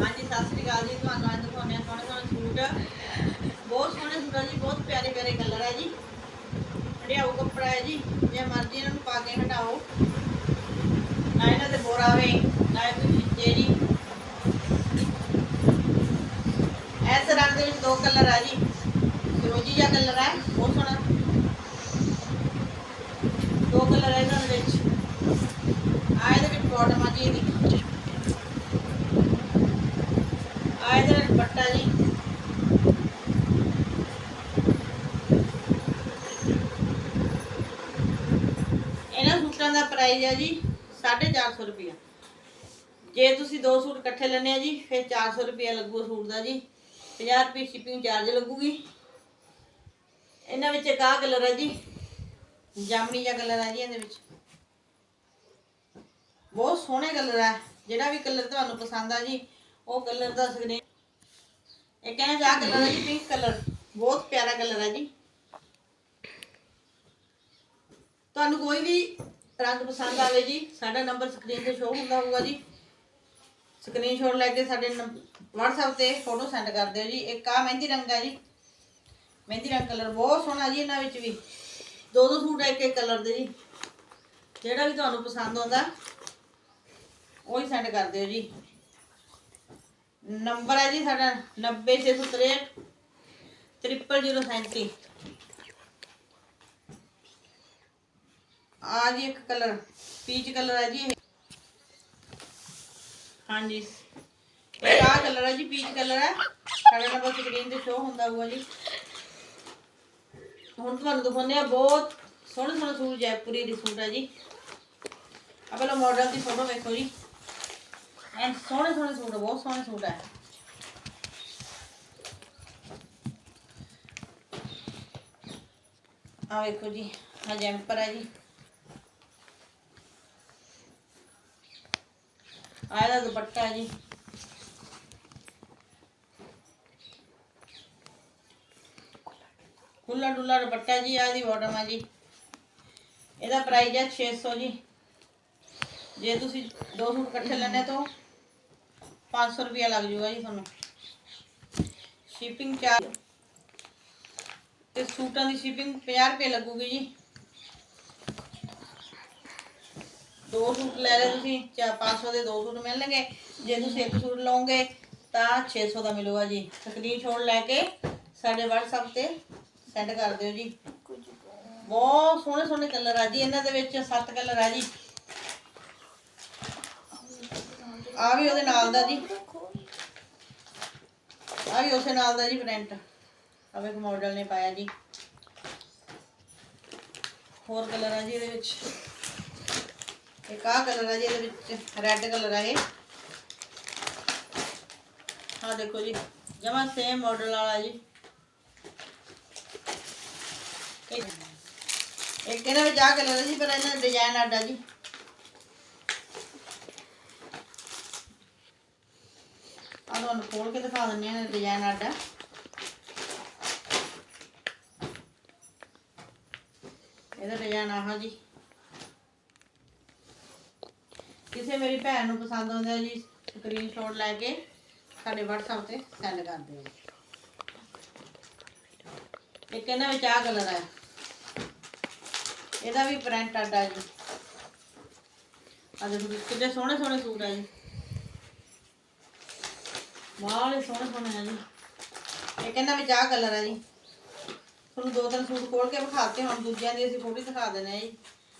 ਹਾਂਜੀ, ਸਤਿ ਸ੍ਰੀ ਅਕਾਲ ਜੀ। ਤੁਹਾਨੂੰ ਅੱਜ ਦਿਖਾਉਂਦੇ ਹਾਂ ਸੋਹਣੇ ਸੋਹਣੇ ਸੂਟ। ਬਹੁਤ ਸੋਹਣੇ ਸੂਟ ਆ ਜੀ, ਬਹੁਤ ਪਿਆਰੇ ਪਿਆਰੇ ਕਲਰ ਹੈ ਜੀ। ਹਟਿਆਊ ਕੱਪੜਾ ਹੈ ਜੀ ਜੇ ਮਰਜ਼ੀ ਇਹਨਾਂ ਨੂੰ ਪਾ ਕੇ ਹਟਾਓ। ਨਾ ਇਹਨਾਂ ਤੇ ਬੋਰਾ ਆਵੇ ਨਾ ਇਹ ਕੋਈ ਛਿੱਚੇ ਜੀ ਇਸ ਰੰਗ ਦੇ ਵਿੱਚ ਦੋ ਕਲਰ ਆ ਜੀ ਫਿਰੋਜੀ ਜਿਹਾ ਕਲਰ ਹੈ ਬਹੁਤ ਸੋਹਣਾ ਦੋ ਕਲਰ ਹੈ ਇਹਨਾਂ ਦੇ ਵਿੱਚ ਆ ਇਹਦੇ ਵਿੱਚ ਬਾਟਮ ਆ ਜੀ ਇਹਦੀ ਆ ਇਹਦੇ ਨਾਲ ਦੁਪੱਟਾ ਜੀ ਇਹਨਾਂ ਸੂਟਾਂ ਦਾ ਪ੍ਰਾਈਸ ਹੈ ਜੀ 450 ਰੁਪਇਆ ਜੇ ਤੁਸੀਂ ਦੋ ਸੂਟ ਇਕੱਠੇ ਲੈਣੇ ਆ ਜੀ, ਫਿਰ 400 ਰੁਪਇਆ ਲੱਗੂ ਸੂਟ ਦਾ ਜੀ। 50 ਰੁਪਏ ਸ਼ਿਪਿੰਗ ਚਾਰਜ ਲੱਗੂਗੀ। ਇਹਨਾਂ ਵਿੱਚ ਇੱਕ ਆਹ ਕਲਰ ਹੈ ਜੀ ਜਾਮਣੀ ਜਿਹਾ ਕਲਰ ਹੈ ਜੀ ਇਹਦੇ ਵਿੱਚ। ਬਹੁਤ ਸੋਹਣੇ ਕਲਰ ਹੈ ਜਿਹੜਾ ਵੀ ਕਲਰ ਤੁਹਾਨੂੰ ਪਸੰਦ ਆ ਜੀ, ਉਹ ਕਲਰ ਦਾ ਸਕਰੀਨ ਇਹ ਕਹਿੰਦੇ ਜਾ ਕਲਰ ਹੈ ਜੀ ਪਿੰਕ ਕਲਰ। ਬਹੁਤ ਪਿਆਰਾ ਕਲਰ ਹੈ ਜੀ ਤੁਹਾਨੂੰ ਕੋਈ ਵੀ ਰੰਗ ਪਸੰਦ ਆਵੇ ਜੀ। ਸਾਡਾ ਨੰਬਰ ਸਕਰੀਨ ਤੇ ਸ਼ੋਅ ਹੁੰਦਾ ਹੋਊਗਾ ਜੀ। ਸਕਰੀਨਸ਼ਾਟ ਲੈ ਕੇ ਸਾਡੇ WhatsApp ਤੇ ਫੋਟੋ ਸੈਂਡ ਕਰ ਦਿਓ ਜੀ। ਇੱਕ ਆ ਮਹਿੰਦੀ ਰੰਗ ਹੈ ਜੀ। ਮਹਿੰਦੀ ਰੰਗ ਕਲਰ ਬਹੁਤ ਸੋਹਣਾ ਜੀ ਇਹਨਾਂ ਵਿੱਚ ਵੀ। ਦੋ ਦੋ ਸੂਟ ਇੱਕ ਇੱਕ ਕਲਰ ਦੇ ਜੀ। ਜਿਹੜਾ ਵੀ ਤੁਹਾਨੂੰ ਪਸੰਦ ਆਉਂਦਾ, ਉਹੀ ਸੈਂਡ ਕਰ ਦਿਓ ਜੀ। ਨੰਬਰ ਹੈ ਜੀ ਸਾਡਾ 90663 00037 ਆ ਜੀ ਇੱਕ ਕਲਰ, ਪੀਚ ਕਲਰ ਹੈ ਜੀ ਇਹ। ਹਾਂਜੀ। ਇਹ ਆ ਕਲਰ ਹੈ ਜੀ, ਪੀਚ ਕਲਰ ਹੈ ਸਾਡਾ ਨੰਬਰ ਸਕਰੀਨ ਤੇ ਸ਼ੋ ਹੁੰਦਾ ਹੋਊਗਾ ਜੀ। ਹੁਣ ਤੁਹਾਨੂੰ ਦਿਖਾਉਂਦੇ ਆ ਬਹੁਤ ਸੋਹਣੇ ਸੋਹਣੇ ਸੂਟ ਜੈਪੁਰੀ ਦੇ ਸੂਟ ਹੈ ਜੀ। ਆ ਪਹਿਲਾਂ ਮਾਡਲ ਦੀ ਫੋਟੋ ਵੇਖੋ ਜੀ। ਐਨ ਸੋਹਣੇ ਸੋਹਣੇ ਸੂਟ, ਬਹੁਤ ਸੋਹਣੇ ਸੂਟ ਹੈ ਆ ਵੇਖੋ ਜੀ ਆ ਜੈਂਪਰ ਹੈ ਜੀ। ਆ ਇਹਦਾ ਦੁਪੱਟਾ ਜੀ। ਖੁੱਲਾ ਡੁੱਲਾ ਦੁਪੱਟਾ ਜੀ ਆ ਦੀ ਬਾਟਮ ਹੈ ਜੀ। ਇਹਦਾ ਪ੍ਰਾਈਸ ਹੈ 600 ਜੀ। ਜੇ ਤੁਸੀਂ ਦੋ ਸੂਟ ਇਕੱਠੇ ਲੈਣੇ ਤਾਂ 500 ਰੁਪਇਆ ਲੱਗ ਜੂਗਾ ਜੀ ਤੁਹਾਨੂੰ। ਸ਼ਿਪਿੰਗ ਚਾਰਜ ਤੇ ਸੂਟਾਂ ਦੀ ਸ਼ਿਪਿੰਗ 50 ਰੁਪਏ ਲੱਗੂਗੀ ਜੀ। ਦੋ ਸੂਟ ਲੈ ਲੈ ਤੁਸੀਂ ਚਾ 500 ਦੇ ਦੋ ਸੂਟ ਮਿਲਣਗੇ। ਜੇ ਤੁਸੀਂ ਇੱਕ ਸੂਟ ਲਓਗੇ ਤਾਂ 600 ਦਾ ਮਿਲੂਗਾ ਜੀ। ਸਕਰੀਨਸ਼ਾਟ ਲੈ ਕੇ ਸਾਡੇ WhatsApp ਤੇ ਸੈਂਡ ਕਰ ਦਿਓ ਜੀ। ਬਹੁਤ ਸੋਹਣੇ ਸੋਹਣੇ ਕਲਰ ਆ ਜੀ, ਇਹਨਾਂ ਦੇ ਵਿੱਚ ਸੱਤ ਕਲਰ ਆ ਜੀ। ਆ ਵੀ ਉਹਦੇ ਨਾਲ ਦਾ ਜੀ। ਆ ਵੀ ਉਸੇ ਨਾਲ ਦਾ ਜੀ ਪ੍ਰਿੰਟ ਆ ਵੇਖ ਮਾਡਲ ਨੇ ਪਾਇਆ ਜੀ। ਹੋਰ ਕਲਰ ਆ ਜੀ ਇਹਦੇ ਵਿੱਚ। ਇੱਕ ਆਹ ਕਲਰ ਆ ਜੀ ਇਹਦੇ ਵਿੱਚ ਰੈੱਡ ਕਲਰ ਆ ਇਹ ਆ ਦੇਖੋ ਜੀ ਜਮਾ ਸੇਮ ਮਾਡਲ ਵਾਲਾ ਜੀ ਇੱਕ ਇੱਕ ਇਹਦੇ ਵਿੱਚ ਆਹ ਕਲਰ ਆ ਜੀ ਪਰ ਇਹਨਾਂ ਦਾ ਡਿਜ਼ਾਈਨ ਅੱਡਾ ਜੀ ਆ ਤੁਹਾਨੂੰ ਖੋਲ ਕੇ ਦਿਖਾ ਦਿੰਦੇ ਆ ਡਿਜ਼ਾਈਨ ਆਡਾ ਇਹਦਾ ਡਿਜ਼ਾਈਨ ਆਹ ਜੀ ਕਿਸੇ ਮੇਰੀ ਭੈਣ ਨੂੰ ਪਸੰਦ ਆਉਂਦਾ ਜੀ ਸਕਰੀਨਸ਼ਾਟ ਲੈ ਕੇ, ਸਾਡੇ WhatsApp ਤੇ ਸੈਂਡ ਕਰ ਦਿਓ ਜੀ। ਇੱਕ ਵਿੱਚ ਆਹ ਕਲਰ ਹੈ ਇਹਦਾ ਵੀ ਪ੍ਰਿੰਟ ਆਡਾ ਜੀ ਆ ਦੇਖੋ ਕਿੰਨੇ ਸੋਹਣੇ ਸੋਹਣੇ ਸੂਟ ਆ ਜੀ। ਵਾਲੇ ਸੋਹਣੇ ਸੋਹਣੇ ਆ ਜੀ। ਇਹ ਕਹਿੰਦਾ ਵਿੱਚ ਆਹ ਕਲਰ ਹੈ ਜੀ। ਤੁਹਾਨੂੰ ਦੋ ਤਿੰਨ ਸੂਟ ਖੋਲ ਕੇ ਵਿਖਾਤੇ, ਹੁਣ ਦੂਜਿਆਂ ਦੀ ਅਸੀਂ ਫੋਟੋ ਦਿਖਾ ਦਿੰਦੇ ਆ ਜੀ।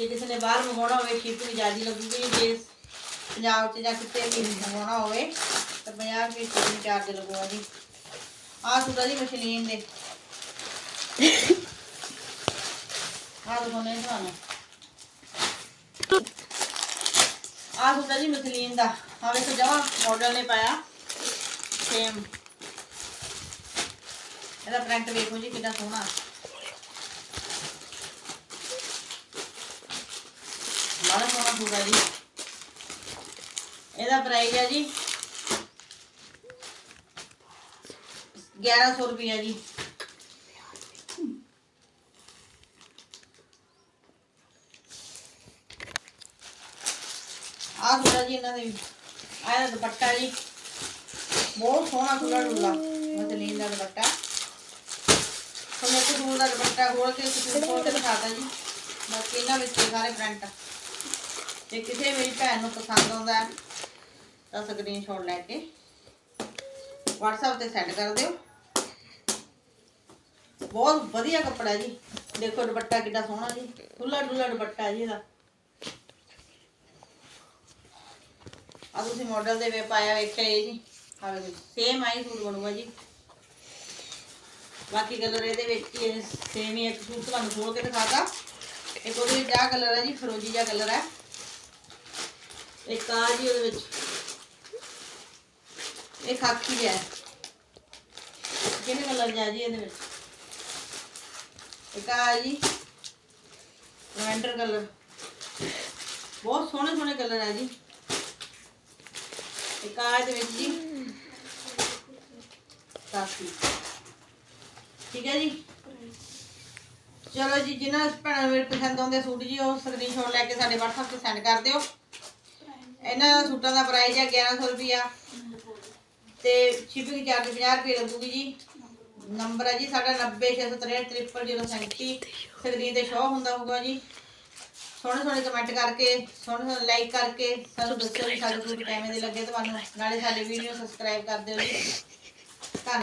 ਜੇ ਕਿਸੇ ਨੇ ਬਾਹਰ ਮੰਗਵਾਉਣਾ ਹੋਵੇ ਸ਼ਿਪਿੰਗ ਜ਼ਿਆਦਾ ਲੱਗੂਗੀ ਜੇ ਪੰਜਾਬ 'ਚ ਜਾਂ ਕਿਤੇ ਵੀ ਮੰਗਵਾਉਣਾ ਹੋਵੇ, ਤਾਂ 50 ਰੁਪਏ ਸ਼ਿਪਿੰਗ ਚਾਰਜ ਲੱਗੂਗਾ ਜੀ ਆਹ ਸੂਟ ਜੀ ਮਸ਼ਲੀਨ ਦੇ। ਆਹ ਦਿਖਾਉਣੇ ਤੁਹਾਨੂੰ। ਆਹ ਸੂਟ ਜੀ ਮਸਲੀਨ ਦਾ। ਆ ਵੇਖੋ ਜਮਾ ਮਾਡਲ ਨੇ ਪਾਇਆ। ਸੇਮ ਇਹਦਾ ਪ੍ਰਿੰਟ ਵੇਖੋ ਜੀ ਕਿੰਨਾ ਸੋਹਣਾ। ਬੜਾ ਸੋਹਣਾ ਸੂਟ ਹੈ ਜੀ। ਇਹਦਾ ਪ੍ਰਾਈਸ ਹੈ ਜੀ 1100 ਰੁਪਏ ਜੀ। ਆਹ ਸੂਟ ਜੀ ਇਹਨਾਂ ਦੇ ਵੀ। ਦੁਪੱਟਾ ਜੀ। ਬਹੁਤ ਸੋਹਣਾ ਖੁੱਲਾ ਡੁੱਲਾ ਮਤਲੀਨ ਦਾ ਦੁਪੱਟਾ। ਹੁਣ ਇੱਕ ਸੂਟ ਦਾ ਦੁਪੱਟਾ ਖੋਲ ਕੇ ਸੂਟ ਖੋਲ ਦਿਖਾਤਾ ਜੀ। ਬਾਕੀ ਇਹਨਾਂ ਵਿੱਚ ਸਾਰੇ ਪ੍ਰਿੰਟ ਜੇ ਕਿਸੇ ਮੇਰੀ ਭੈਣ ਨੂੰ ਪਸੰਦ ਆਉਂਦਾ ਤਾਂ ਸਕਰੀਨਸ਼ਾਟ ਲੈ ਕੇ WhatsApp ਤੇ ਸੈਂਡ ਕਰ ਦਿਓ। ਬਹੁਤ ਵਧੀਆ ਕੱਪੜਾ ਜੀ। ਦੇਖੋ ਦੁਪੱਟਾ ਕਿੰਨਾ ਸੋਹਣਾ ਜੀ। ਖੁੱਲਾ ਡੁੱਲਾ ਦੁਪੱਟਾ ਜੀ ਇਹਦਾ। ਆ ਤੁਸੀਂ ਮਾਡਲ ਦੇ ਵੇ ਪਾਇਆ ਵੇਖਿਆ ਇਹ ਜੀ। ਆ ਵੇਖੋ ਸੇਮ ਆਈ ਸੂਟ ਬਣੂਗਾ ਜੀ। ਬਾਕੀ ਕਲਰ ਇਹਦੇ ਵਿੱਚ ਹੀ ਸੇਮ ਹੀ ਇੱਕ ਸੂਟ ਤੁਹਾਨੂੰ ਖੋਲ ਕੇ ਦਿਖਾਤਾ। ਇੱਕ ਉਹਦੇ ਵਿੱਚ ਆਹ ਕਲਰ ਹੈ ਜੀ, ਫਰੋਜੀ ਜਿਹਾ ਕਲਰ ਹੈ। ਇੱਕ ਆ ਜੀ ਉਹਦੇ ਵਿੱਚ। ਇਹ ਖਾਕੀ ਜਿਹਾ ਹੈ। ਕਿਹਨੇ ਕਲਰ ਜਾ ਜੀ ਇਹਦੇ ਵਿੱਚ? ਇੱਕ ਆ ਜੀ, ਲਵੈਂਡਰ ਕਲਰ। ਬਹੁਤ ਸੋਹਣੇ ਸੋਹਣੇ ਕਲਰ ਹੈ ਜੀ। ਇੱਕ ਆ ਇਹਦੇ ਵਿੱਚ ਜੀ, ਕਾਫੀ। ਠੀਕ ਹੈ ਜੀ? ਚਲੋ ਜੀ ਜਿਨ੍ਹਾਂ ਭੈਣਾਂ ਮੇਰੇ ਪਸੰਦ ਆਉਂਦੇ ਸੂਟ ਜੀ, ਉਹ ਸਕਰੀਨਸ਼ਾਟ ਲੈ ਕੇ ਸਾਡੇ WhatsApp ਤੇ ਸੈਂਡ ਕਰ ਦਿਓ। ਇਹਨਾਂ ਸੂਟਾਂ ਦਾ ਪ੍ਰਾਈਸ ਹੈ 1100 ਰੁਪਿਆ ਤੇ ਸ਼ਿਪਿੰਗ ਚਾਰਜ 50 ਰੁਪਏ ਲੱਗੂਗੀ ਜੀ। ਨੰਬਰ ਹੈ ਜੀ ਸਾਡਾ 90633037 ਸਕਰੀਨ ਤੇ ਸ਼ੋ ਹੁੰਦਾ ਹੋਊਗਾ ਜੀ। ਸੋਹਣੇ ਸੋਹਣੇ ਕਮੈਂਟ ਕਰਕੇ, ਸੋਹਣੇ ਸੋਹਣੇ ਲਾਈਕ ਕਰਕੇ ਸਾਨੂੰ ਦੱਸੋ ਵੀ ਸਾਡੇ ਸੂਟ ਕਿਵੇਂ ਦੇ ਲੱਗੇ ਤੁਹਾਨੂੰ। ਨਾਲੇ ਸਾਡੇ ਵੀਡੀਓ ਸਬਸਕ੍ਰਾਈਬ ਕਰ ਦਿਓ ਜੀ।